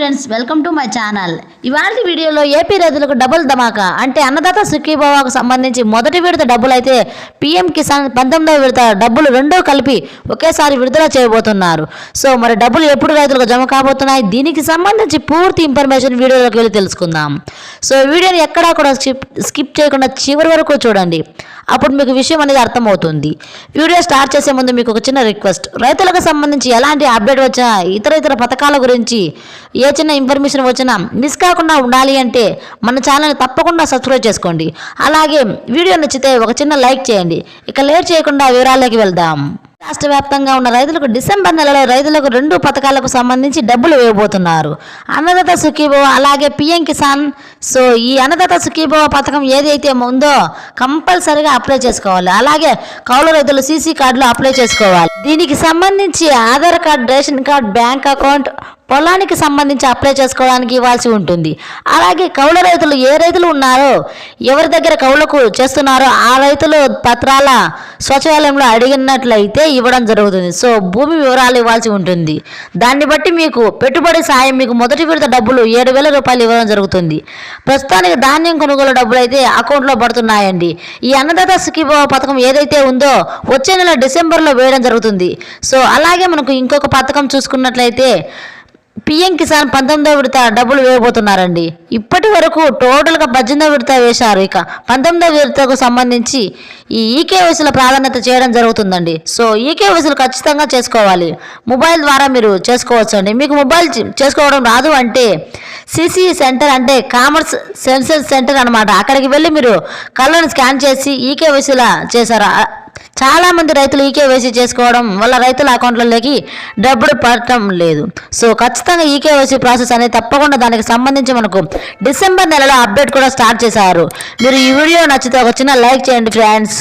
Friends welcome to my channel ఇవాళ వీడియోలో AP రైతులకు డబుల్ ధమాకా. అంటే అన్నదాత సుఖీభావాకు సంబంధించి మొదటి విడత డబ్బులు అయితే పీఎం కిసాన్ పంతొమ్మిదవ విడత డబ్బులు రెండో కలిపి ఒకేసారి విడుదల చేయబోతున్నారు. సో మరి డబ్బులు ఎప్పుడు రైతులకు జమ కాబోతున్నాయి? దీనికి సంబంధించి పూర్తి ఇన్ఫర్మేషన్ వీడియోలోకి వెళ్ళి తెలుసుకుందాం. సో వీడియోని ఎక్కడా కూడా స్కిప్ చేయకుండా చివరి వరకు చూడండి. అప్పుడు మీకు విషయం అనేది అర్థమవుతుంది. వీడియో స్టార్ట్ చేసే ముందు మీకు ఒక చిన్న రిక్వెస్ట్. రైతులకు సంబంధించి ఎలాంటి అప్డేట్ వచ్చినా ఇతర ఇతర పథకాల గురించి ఏ చిన్న ఇన్ఫర్మేషన్ వచ్చినా మిస్ కాకుండా ఉండాలి అంటే మన ఛానల్ని తప్పకుండా సబ్స్క్రైబ్ చేసుకోండి. అలాగే వీడియో నచ్చితే ఒక చిన్న లైక్ చేయండి. ఇక లేట్ చేయకుండా వివరాల్లోకి వెళ్దాం. రాష్ట్ర వ్యాప్తంగా ఉన్న రైతులకు డిసెంబర్ నెలలో రైతులకు రెండు పథకాలకు సంబంధించి డబ్బులు వేయబోతున్నారు. అన్నదాత సుఖీభవ అలాగే పిఎం కిసాన్ సో ఈ అన్నదాత సుఖీభవ పథకం ఏదైతే ఉందో కంపల్సరిగా అప్లై చేసుకోవాలి. అలాగే కౌలు రైతులు సీసీ కార్డులు అప్లై చేసుకోవాలి. దీనికి సంబంధించి Aadhaar card ration card bank account పొలానికి సంబంధించి అప్లై చేసుకోవడానికి ఇవ్వాల్సి ఉంటుంది. అలాగే కౌలు రైతులు ఏ రైతులు ఉన్నారో ఎవరి దగ్గర కౌలకు చేస్తున్నారో ఆ రైతులు పత్రాల సచివాలయంలో అడిగినట్లయితే ఇవ్వడం జరుగుతుంది. సో భూమి వివరాలు ఇవ్వాల్సి ఉంటుంది. దాన్ని బట్టి మీకు పెట్టుబడి సాయం మీకు మొదటి విడత డబ్బులు ఏడు వేల రూపాయలు ఇవ్వడం జరుగుతుంది. ప్రస్తుతానికి ధాన్యం కొనుగోలు డబ్బులు అయితే అకౌంట్లో పడుతున్నాయండి. ఈ అన్నదాత సుఖీభావ పథకం ఏదైతే ఉందో వచ్చే నెల డిసెంబర్లో వేయడం జరుగుతుంది. సో అలాగే మనకు ఇంకొక పథకం చూసుకున్నట్లయితే పిఎం కిసాన్ పంతొమ్మిదో విడత డబ్బులు వేయబోతున్నారండి. ఇప్పటి వరకు టోటల్గా పద్దెనిమిదో విడత వేశారు. ఇక పంతొమ్మిదో విడతకు సంబంధించి ఈ ఈకేవైసీల ప్రాధాన్యత చేయడం జరుగుతుందండి. సో ఈకేవైసీలు ఖచ్చితంగా చేసుకోవాలి. మొబైల్ ద్వారా మీరు చేసుకోవచ్చు అండి. మీకు మొబైల్ చేసుకోవడం రాదు అంటే సిసి సెంటర్ అంటే కామర్స్ సెన్సర్ సెంటర్ అనమాట అక్కడికి వెళ్ళి మీరు కళ్ళను స్కాన్ చేసి ఈకేవైసీలా చేశారు? చాలామంది చాలా మంది రైతులు ఈకేవైసీ చేసుకోవడం వల్ల రైతుల అకౌంట్లలోకి డబ్బులు పడటం లేదు. సో ఖచ్చితంగా ఈకేవైసీ ప్రాసెస్ అనేది తప్పకుండా దానికి సంబంధించి మనకు డిసెంబర్ నెలలో అప్డేట్ కూడా స్టార్ట్ చేశారు. మీరు ఈ వీడియో నచ్చితే ఒక చిన్న లైక్ చేయండి ఫ్రెండ్స్.